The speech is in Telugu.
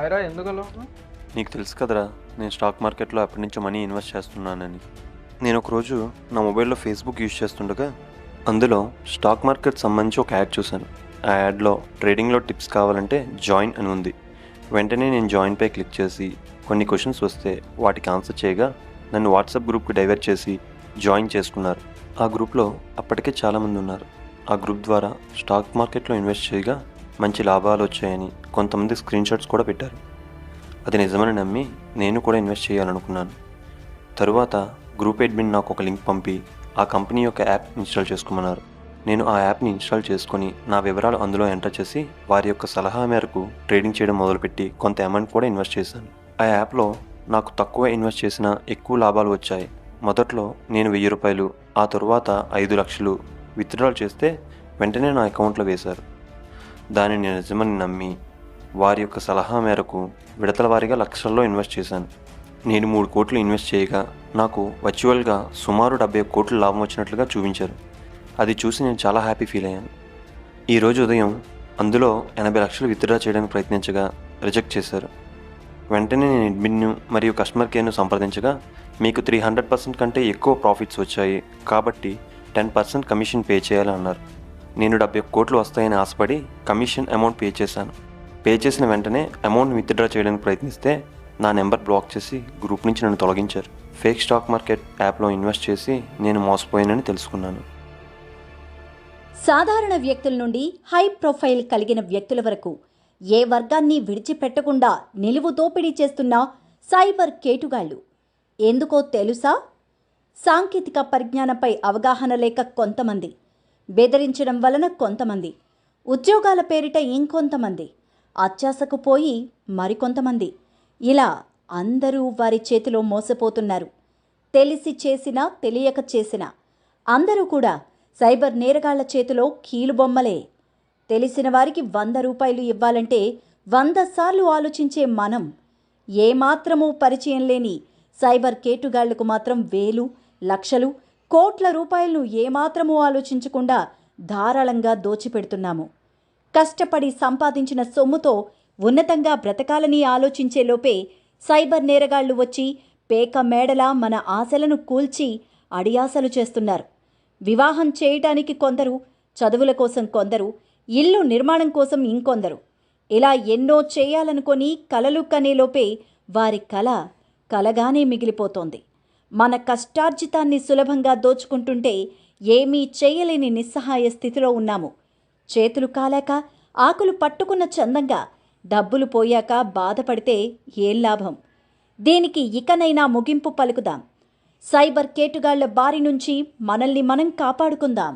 హాయ్రా ఎందుకు నీకు తెలుసు కదరా నేను స్టాక్ మార్కెట్లో అప్పటి నుంచి మనీ ఇన్వెస్ట్ చేస్తున్నానని. నేను ఒకరోజు నా మొబైల్లో ఫేస్బుక్ యూజ్ చేస్తుండగా అందులో స్టాక్ మార్కెట్ సంబంధించి ఒక యాడ్ చూశాను. ఆ యాడ్లో ట్రేడింగ్లో టిప్స్ కావాలంటే జాయిన్ అని ఉంది. వెంటనే నేను జాయిన్పై క్లిక్ చేసి కొన్ని క్వశ్చన్స్ వస్తే వాటికి ఆన్సర్ చేయగా నన్ను వాట్సాప్ గ్రూప్కి డైవర్ట్ చేసి జాయిన్ చేసుకున్నారు. ఆ గ్రూప్లో అప్పటికే చాలామంది ఉన్నారు. ఆ గ్రూప్ ద్వారా స్టాక్ మార్కెట్లో ఇన్వెస్ట్ చేయగా మంచి లాభాలు వచ్చాయని కొంతమంది స్క్రీన్ షాట్స్ కూడా పెట్టారు. అది నిజమని నమ్మి నేను కూడా ఇన్వెస్ట్ చేయాలనుకున్నాను. తరువాత గ్రూప్ అడ్మిన్ నాకు ఒక లింక్ పంపి ఆ కంపెనీ యొక్క యాప్ ఇన్స్టాల్ చేసుకోమన్నారు. నేను ఆ యాప్ని ఇన్స్టాల్ చేసుకొని నా వివరాలు అందులో ఎంటర్ చేసి వారి యొక్క సలహా మేరకు ట్రేడింగ్ చేయడం మొదలుపెట్టి కొంత అమౌంట్ కూడా ఇన్వెస్ట్ చేశాను. ఆ యాప్లో నాకు తక్కువ ఇన్వెస్ట్ చేసిన ఎక్కువ లాభాలు వచ్చాయి. మొదట్లో నేను వెయ్యి రూపాయలు ఆ తరువాత ఐదు లక్షలు విత్డ్రాల్ చేస్తే వెంటనే నా అకౌంట్లో వేశారు. దానిని నిజమని నమ్మి వారి యొక్క సలహా మేరకు విడతల వారీగా లక్షల్లో ఇన్వెస్ట్ చేశాను. నేను మూడు కోట్లు ఇన్వెస్ట్ చేయగా నాకు వర్చువల్గా సుమారు డెబ్బై కోట్లు లాభం వచ్చినట్లుగా చూపించారు. అది చూసి నేను చాలా హ్యాపీ ఫీల్ అయ్యాను. ఈరోజు ఉదయం అందులో ఎనభై లక్షలు విత్డ్రా చేయడానికి ప్రయత్నించగా రిజెక్ట్ చేశారు. వెంటనే నేను అడ్మిన్ను మరియు కస్టమర్ కేర్ను సంప్రదించగా మీకు త్రీ హండ్రెడ్ పర్సెంట్ కంటే ఎక్కువ ప్రాఫిట్స్ వచ్చాయి కాబట్టి టెన్ పర్సెంట్ కమిషన్ పే చేయాలని అన్నారు. నేను డెబ్బై కోట్లు వస్తాయని ఆశపడి కమిషన్ అమౌంట్ పే చేశాను. పే చేసిన వెంటనే అమౌంట్ విత్డ్రా చేయడానికి ప్రయత్నిస్తే నా నెంబర్ బ్లాక్ చేసి గ్రూప్ నుంచి నన్ను తొలగించారు. ఫేక్ స్టాక్ మార్కెట్ యాప్లో ఇన్వెస్ట్ చేసి నేను మోసపోయానని తెలుసుకున్నాను. సాధారణ వ్యక్తుల నుండి హై ప్రొఫైల్ కలిగిన వ్యక్తుల వరకు ఏ వర్గాన్ని విడిచిపెట్టకుండా నిలువు దోపిడీ చేస్తున్న సైబర్ కేటుగాళ్ళు ఎందుకో తెలుసా? సాంకేతిక పరిజ్ఞానంపై అవగాహన లేక కొంతమంది బెదిరించడం వలన కొంతమంది. ఉద్యోగాల పేరిట ఇంకొంతమంది. అత్యాశకు పోయి మరికొంతమంది. ఇలా అందరూ వారి చేతిలో మోసపోతున్నారు. తెలిసి చేసినా తెలియక చేసినా. అందరూ కూడా సైబర్ నేరగాళ్ళ చేతిలో కీలుబొమ్మలే తెలిసిన వారికి వంద రూపాయలు ఇవ్వాలంటే వంద సార్లు ఆలోచించే మనం. ఏమాత్రమూ పరిచయం లేని సైబర్ కేటుగాళ్ళకు మాత్రం వేలు లక్షలు కోట్ల రూపాయలను ఏమాత్రమూ ఆలోచించకుండా ధారాళంగా దోచిపెడుతున్నాము. కష్టపడి సంపాదించిన సొమ్ముతో ఉన్నతంగా బ్రతకాలని ఆలోచించే లోపే సైబర్ నేరగాళ్ళు వచ్చి పేక మేడలా మన ఆశలను కూల్చి అడియాసలు చేస్తున్నారు. వివాహం చేయటానికి కొందరు చదువుల కోసం కొందరు ఇల్లు నిర్మాణం కోసం ఇంకొందరు. ఇలా ఎన్నో చేయాలనుకొని కలలు కనేలోపే వారి కల కలగానే మిగిలిపోతోంది. మన కష్టార్జితాన్ని సులభంగా దోచుకుంటుంటే ఏమీ చేయలేని నిస్సహాయ స్థితిలో ఉన్నాము. చేతులు కాలాక ఆకులు పట్టుకున్న చందంగా డబ్బులు పోయాక బాధపడితే ఏం లాభం? దీనికి ఇకనైనా ముగింపు పలుకుదాం. సైబర్ కేటుగాళ్ళ బారి నుంచి మనల్ని మనం కాపాడుకుందాం.